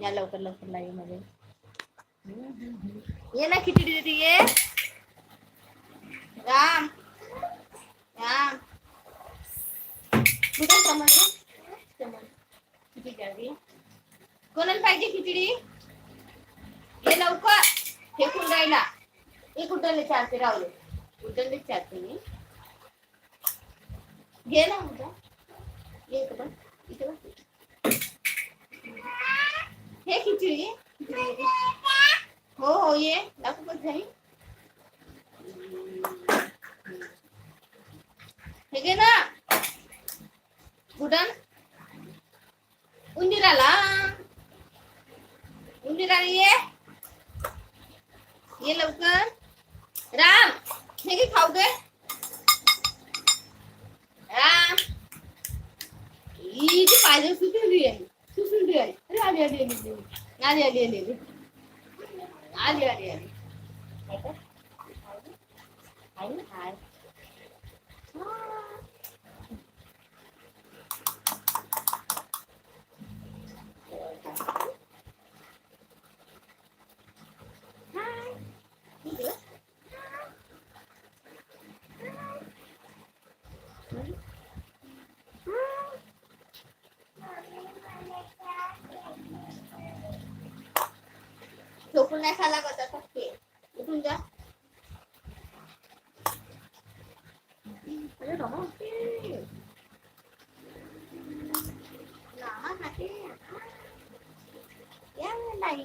या लवकर लवकर लाईव्हमध्ये. ये ना खिचडी देते ये. राम. राम. कुठे समज समज द्यावी कोणाला पाहिजे खिचडी? ये लवकर. फेकून राहिला एक कुठले चारते रावले. कुठले चारते मी घे ना उद्या. ये इथं बस इथं हे खिचडी हो हो ये दाखव झाली हे घे ना गुडन उंदिराला उंदिराला ये ये लवकर राम हे घे खाऊ दे राम ही जी पायदळ सुटली आहे ali, ali, ali. Ali, ali, ali. Ali, ali, ali. ali. Aí, aí. Ah. झोपून नाही खायला होता थकते उठून जा अरे बाबा लहान आहे या नाही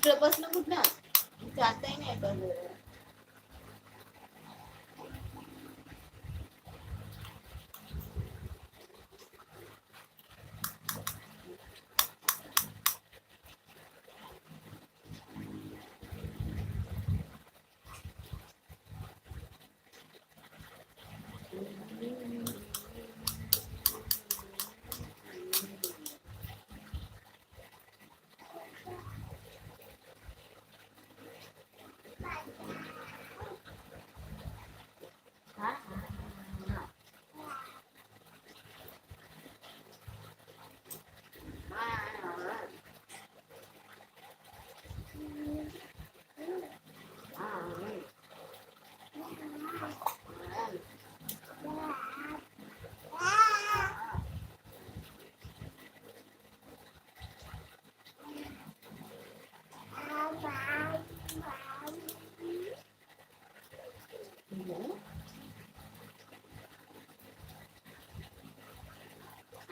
इकडं बस ना कुठला जाताही नाही पण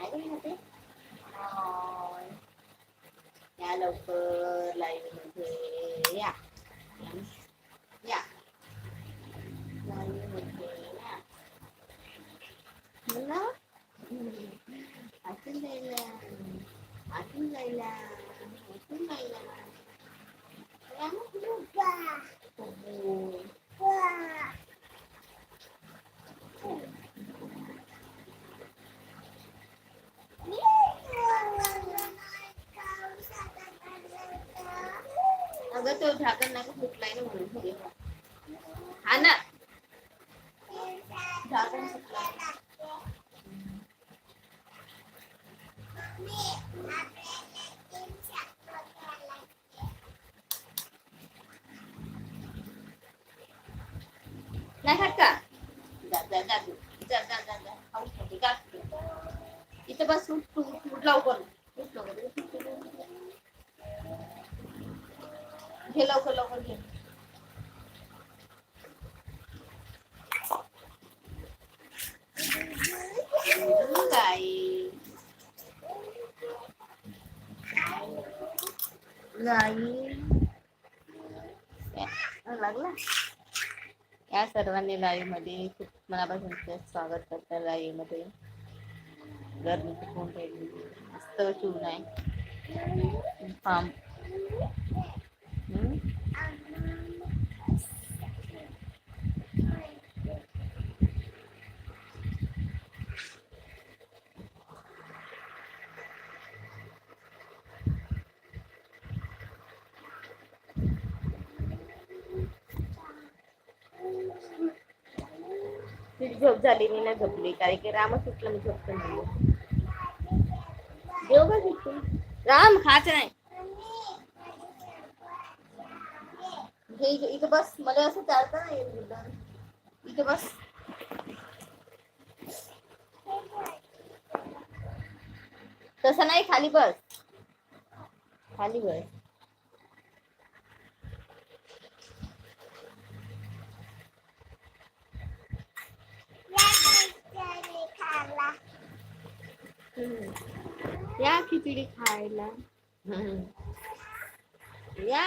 hati Kalau lain ya. Ya. Lain ya. Hello. Aku Laila. Aku Laila. Aku là Yang berubah. Oh. তো ঢাকার নাকি হুক লাইনে মনে হয় হ্যাঁ না ঢাকার হুক লাইন লেখাটা যা যা যা যা যা যা যা ইতে বাস উঠল উঠলাও করো উঠল করো घे लवकर लवकर घे. गाई गाई. या- लागला या सर्वांनी लाईव्ह मध्ये खूप मनापासून स्वागत करतात लाईव्ह मध्ये गर्मी खूप होऊन राहिली मस्त शिवून आहे. झोप झाली, मी नाही झोपली. कारण की रामच उठलं, मी झोपतो देव का राम खायचं नाही. हे इथं बस मला असं चालतं नाही इथं. इथं बस तसं नाही खाली बस खाली बस हम्म. या खिचडी खायला हम्म. या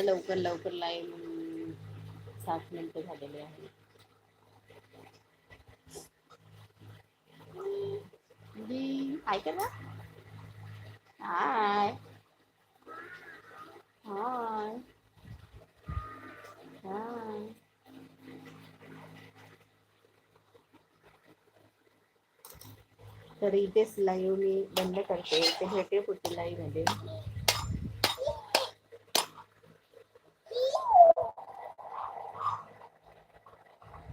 या लवकर लवकर लाईन सात मिनिटं झालेले आहे. ना. हाय. हाय. हाय. तर इथेच लाईव्ह मी बंद करते. ते भेटे पुढच्या मध्ये